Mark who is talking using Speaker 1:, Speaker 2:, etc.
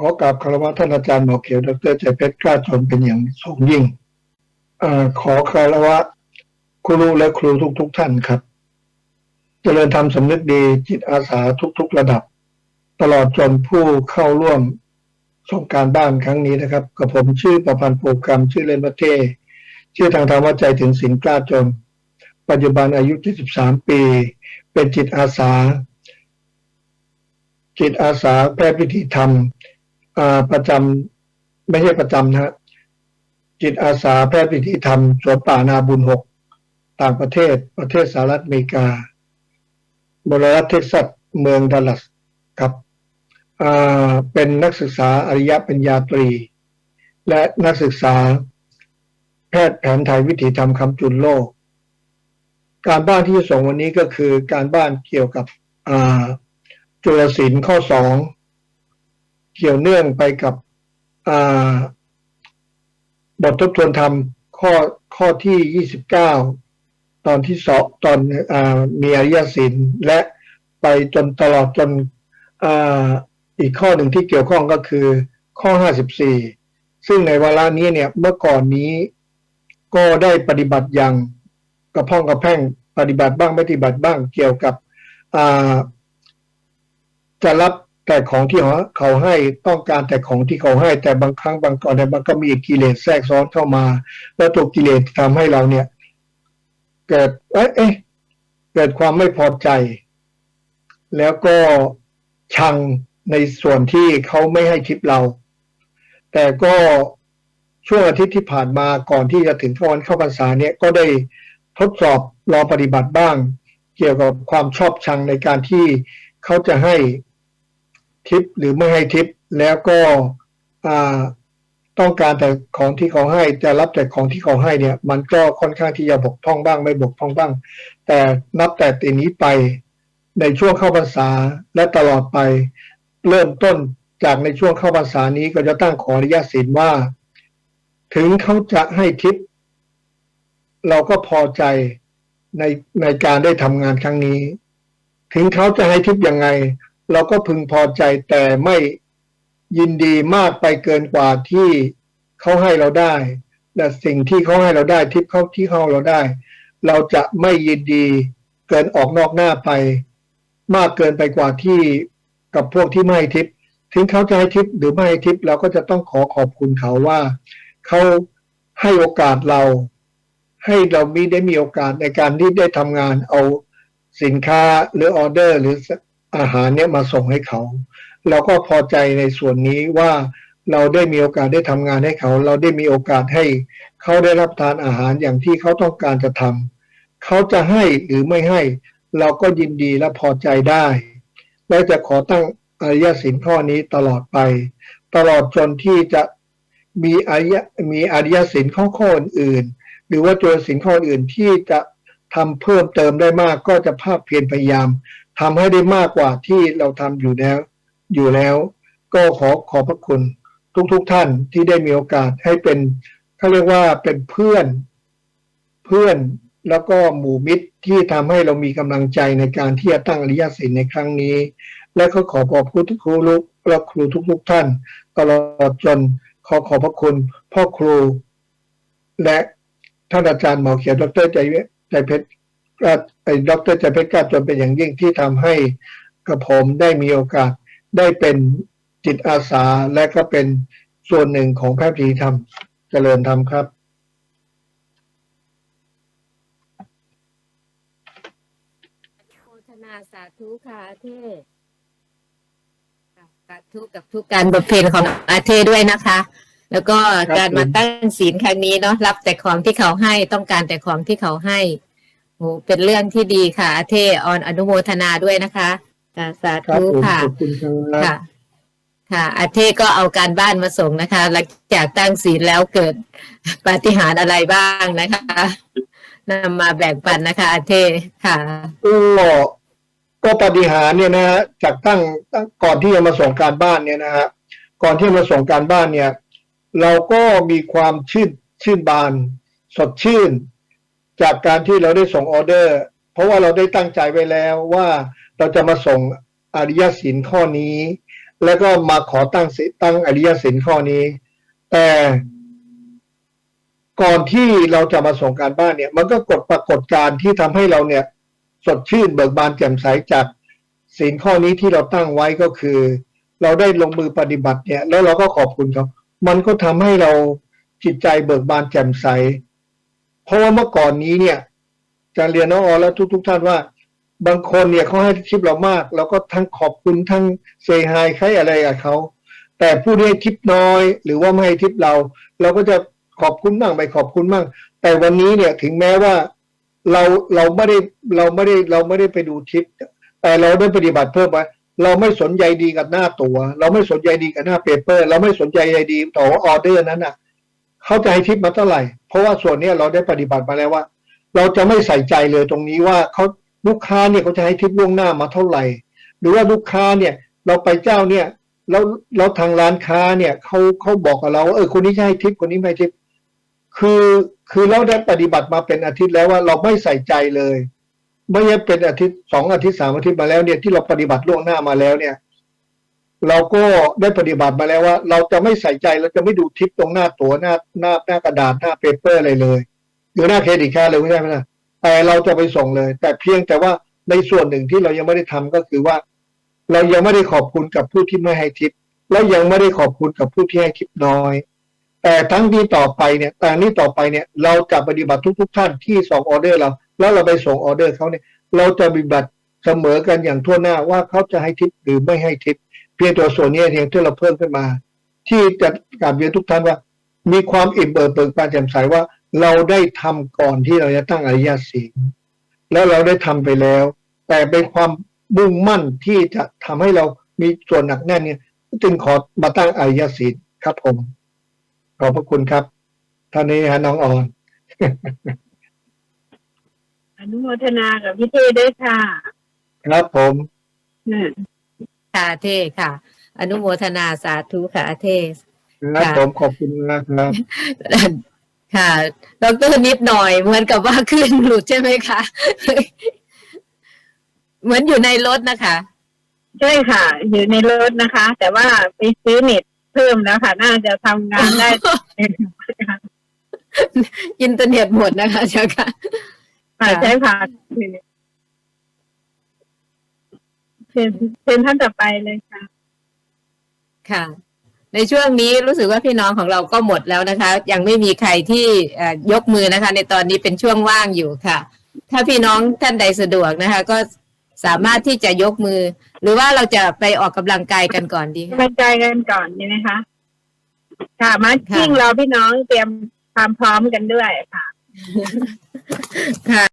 Speaker 1: ขอกราบคารวะท่านอาจารย์หมอเขียวดรใจเพชรกล้าชนเป็นอย่างสูงยิ่งอขอคารวะครูและครูทุกๆทท่านครับเจริญธรรมสำนึกดีจิตอาสาทุกๆระดับ ตลอดจนผู้เข้าร่วมส่งการบ้านครั้งนี้นะครับกับผมชื่อประพันธ์โปรกรรม ชื่อเล่นประเทศชื่อทางธรรมว่าใจถึงสินกล้าจน ปัจจุบันอายุ 73 ปี เป็นจิตอาสา จิตอาสาแพทย์วิธีธรรม ประจำไม่ใช่ประจำนะฮะจิตอาสาแพทย์วิธีธรรมสวนป่านาบุญหกต่างประเทศประเทศสหรัฐอเมริกาบริรัฐเท็กซัสเมืองดัลลัสครับเป็นนักศึกษาอริยปัญญาตรี และนักศึกษาแพทย์แผนไทยวิถีธรรมคำจุนโลก การบ้านที่จะส่งวันนี้ก็คือการบ้านเกี่ยวกับจุลศิลป์ข้อสอง เกี่ยวเนื่องไปกับบททบทวนธรรมข้อข้อที่ 29 ตอนที่สองตอนอมีอริยศิลป์และไปจนตลอดจนออีกข้อหนึ่งที่เกี่ยวข้องก็คือข้อ 54 ซึ่งในเวลานี้เนี่ยเมื่อก่อนนี้ก็ได้ปฏิบัติอย่างกระพ้องกระแพ่งปฏิบัติบ้างไม่ปฏิบัติบ้างเกี่ยวกับจะรับ แต่ของที่เขาให้ต้องการแต่ของที่เขาให้แต่บางครั้งบางตอนเนี่ยมันก็มีกิเลสแทรกซ้อนเข้ามา แล้วตัวกิเลสทำให้เราเนี่ย เกิดเอ๊ะเอ๊ะเกิดความไม่พอใจ แล้วก็ชังในส่วนที่เขาไม่ให้ทิปเรา แต่ก็ช่วงอาทิตย์ที่ผ่านมาก่อนที่จะถึงวันเข้าพรรษาเนี่ยก็ได้ทดสอบลอปฏิบัติบ้าง เกี่ยวกับความชอบชังในการที่เขาจะให้ ทิปหรือไม่ให้ทิปแล้วก็ต้องการแต่ของที่เขาให้จะรับแต่ของที่เขาให้เนี่ย มันก็ค่อนข้างที่จะบกพร่องบ้าง ไม่บกพร่องบ้าง แต่นับแต่ตีนี้ไปในช่วงเข้าพรรษาและตลอดไป เริ่มต้นจากในช่วงเข้าพรรษานี้ก็จะตั้งขออนุญาตศีลว่า ถึงเขาจะให้ทิปเราก็พอใจในในการได้ทำงานครั้งนี้ ถึงเขาจะให้ทิปยังไง เราก็พึงพอใจแต่ไม่ยินดีมากไปเกินกว่าที่เขาให้เราได้ และสิ่งที่เขาให้เราได้ทิปเขาที่เขาให้เราได้ เราจะไม่ยินดีเกินออกนอกหน้าไป มากเกินไปกว่าที่กับพวกที่ไม่ให้ทิปถึงเขาจะให้ทิปหรือไม่ให้ทิปเราก็จะต้องขอขอบคุณเขาว่าเขาให้โอกาสเรา ให้เรามีได้มีโอกาสในการที่ได้ทำงานเอาสินค้าหรือออเดอร์หรือ อาหารเนี่ยมาส่งให้เขา เราก็พอใจในส่วนนี้ว่าเราได้มีโอกาสได้ทำงานให้เขา เราได้มีโอกาสให้เขาได้รับทานอาหารอย่างที่เขาต้องการจะทำเขาจะให้หรือไม่ให้ เราก็ยินดีและพอใจได้ และจะขอตั้งอริยสินข้อนี้ตลอดไป ตลอดจนที่จะมีอริยมีอริยสินข้อข้ออื่นๆหรือว่าตัวสินข้ออื่นที่จะทำเพิ่มเติมได้มากก็จะภาคเพียรพยายาม ทำให้ได้มากกว่าที่เราทำอยู่แล้ว อยู่แล้ว ก็ขอขอบพระคุณทุกๆทท่านที่ได้มีโอกาสให้เป็นเขาเรียกว่าเป็นเพื่อน เพื่อนแล้วก็หมู่มิตรที่ทำให้เรามีกำลังใจในการที่จะตั้งอริยสินในครั้งนี้ และก็ขอขอบคุณทุกครูลูกและครูทุกๆทท่าน ตลอดจนขอขอบพระคุณพ่อครู และท่านอาจารย์หมอเขียวดรใจใจเพชร ไอ้ดรใจเพชรกล้าจนเป็นอย่างยิ่งที่ทำให้กระผมได้มีโอกาสได้เป็นจิตอาสาและก็เป็นส่วนหนึ่งของแพทย์ธรรมเจริญธรรมครับ
Speaker 2: โมทนาสาธุค่ะอาเทศสาธุกับทุกการบำเพ็ญของอาเทศด้วยนะคะ แล้วก็การมาตั้งศีลครั้งนี้เนาะรับแต่ของที่เขาให้ต้องการแต่ของที่เขาให้ โหเป็นเรื่องที่ดีค่ะอาเทศออนอนุโมทนาด้วยนะคะค่ะสา
Speaker 1: ครับ
Speaker 2: ธุ
Speaker 1: ผม
Speaker 2: ค่ะ
Speaker 1: ขอบคุณครับ
Speaker 2: ค่ะ ค่ะอาเทศก็เอาการบ้านมาส่งนะคะหลังจากตั้งศีลแล้วเกิดปาฏิหาริย์อะไรบ้างนะคะนำมาแบ่งปันนะคะอาเทศค่ะ
Speaker 1: ก็ก็ปฏิหารย์เนี่ยนะฮะจากตั้งตั้งก่อนที่จะมาส่งการบ้านเนี่ยนะฮะก่อนที่จะมาส่งการบ้านเนี่ย เราก็มีความชื่นชื่นบาน สดชื่น จากการที่เราได้ส่งออเดอร์ เพราะว่าเราได้ตั้งใจไว้แล้วว่าเราจะมาส่งอริยสินข้อนี้ แล้วก็มาขอตั้งสิตั้งอริยสินข้อนี้ แต่ก่อนที่เราจะมาส่งการบ้านเนี่ย มันก็กดปรากฏการที่ทำให้เราเนี่ย สดชื่นเบิกบานแจ่มใสจากสินข้อนี้ที่เราตั้งไว้ก็คือ เราได้ลงมือปฏิบัติเนี่ย แล้วเราก็ขอบคุณเขามันก็ทำให้เราจิตใจเบิกบานแจ่มใส เพราะว่าเมื่อก่อนนี้เนี่ยจะเรียนน้องออแล้วทุกๆท่านว่า บางคนเนี่ยเขาให้ทิปเรามากเราก็ทั้งขอบคุณทั้งเซฮายใครอะไรกับเขาแต่ผู้ที่ให้ทิปน้อย หรือว่าไม่ให้ทิปเรา เราก็จะขอบคุณบ้างไม่ขอบคุณบ้างแต่วันนี้เนี่ยถึงแม้ว่าเราเราไม่ได้เราไม่ได้เราไม่ได้ไปดูทิป แต่เราได้ปฏิบัติเพิ่มไปเราไม่สนใจดีกับหน้าตัว เราไม่สนใจดีกับหน้าเปเปอร์ เราไม่สนใจใยดีต่อออเดอร์นั้นอะ เขาจะให้ทิปมาเท่าไหร่ เพราะว่าส่วนนี้เราได้ปฏิบัติมาแล้วว่า เราจะไม่ใส่ใจเลยตรงนี้ว่าเขาลูกค้าเนี่ยเขาจะให้ทิปล่วงหน้ามาเท่าไหร่ หรือว่าลูกค้าเนี่ยเราไปเจ้าเนี่ยแล้วแล้วทางร้านค้าเนี่ยเขาเขาบอกกับเราว่าเออคนนี้จะให้ทิปคนนี้ไม่ทิปคือคือเราได้ปฏิบัติมาเป็นอาทิตย์แล้วว่าเราไม่ใส่ใจเลย ไม่ใช่เป็นอาทิตย์สองอาทิตย์สามอาทิตย์มาแล้วเนี่ยที่เราปฏิบัติล่วงหน้ามาแล้วเนี่ย เราก็ได้ปฏิบัติมาแล้วว่า เราจะไม่ใส่ใจเราจะไม่ดูทิปตรงหน้าตัวหน้าหน้าหน้ากระดาษหน้าเปเปอร์อะไรเลย หรือหน้าเครดิตการ์ดเลยไม่ใช่ไหมล่ะแต่เราจะไปส่งเลย แต่เพียงแต่ว่าในส่วนหนึ่งที่เรายังไม่ได้ทำก็คือว่า เรายังไม่ได้ขอบคุณกับผู้ที่ไม่ให้ทิปและยังไม่ได้ขอบคุณกับผู้ที่ให้ทิปน้อย แต่ทั้งที่ต่อไปเนี่ยแต่นี้ต่อไปเนี่ย เราจะปฏิบัติทุก ๆ ท่านที่ส่งออเดอร์เรา แล้วเราไปส่งออเดอร์เขาเนี่ย เราจะปฏิบัติเสมอกันอย่างทั่วหน้าว่าเขาจะให้ทิปหรือไม่ให้ทิป เพียงตัวส่วนนี้เองที่เราเพิ่มขึ้นมา ที่จะกราบเรียนทุกท่านว่า มีความอิ่มเอิบเบิกบานแจ่มใสว่าเราได้ทำก่อนที่เราจะตั้งอริยสีลแล้วเราได้ทำไปแล้ว แต่เป็นความมุ่งมั่นที่จะทำให้เรามีส่วนหนักแน่นเนี่ยจึงขอมาตั้งอริยศีลครับผม ขอบพระคุณครับท่านนี้ฮะน้องออน
Speaker 3: อนุโมทนากับพี่เต้ด้วยค่ะ
Speaker 1: ครับผม
Speaker 3: อืม
Speaker 2: ค่ะอาเทค่ะ อนุโมทนาสาธุค่ะอาเท
Speaker 1: ครับผมขอบคุณนะครับ
Speaker 2: ค่ะดอกเตอรนิดหน่อยเหมือนกับว่าขึ้นหลุดใช่ไหมคะ เหมือนอยู่ในรถนะคะ
Speaker 3: ใช่ค่ะ อยู่ในรถนะคะ แต่ว่าไปซื้อเน็ตเพิ่มแล้วค่ะ น่าจะทำงานได้
Speaker 2: อินเทอร์เน็ตหมดนะคะเจ้าค่ะ
Speaker 3: ค่ะ ใช่ค่ะ เชิญเชิญท่านต่อไปเลยค่ะ
Speaker 2: ค่ะ ในช่วงนี้รู้สึกว่าพี่น้องของเราก็หมดแล้วนะคะ ยังไม่มีใครที่เอ่อยกมือนะคะ ในตอนนี้เป็นช่วงว่างอยู่ค่ะ ถ้าพี่น้องท่านใดสะดวกนะคะ ก็สามารถที่จะยกมือ หรือว่าเราจะไปออกกำลังกายกันก่อนดีคะ
Speaker 3: บรรยายกันก่อนดีไหมคะค่ะมาชิ่งเราพี่น้องเตรียมความพร้อมกันด้วยค่ะ
Speaker 2: ค่ะ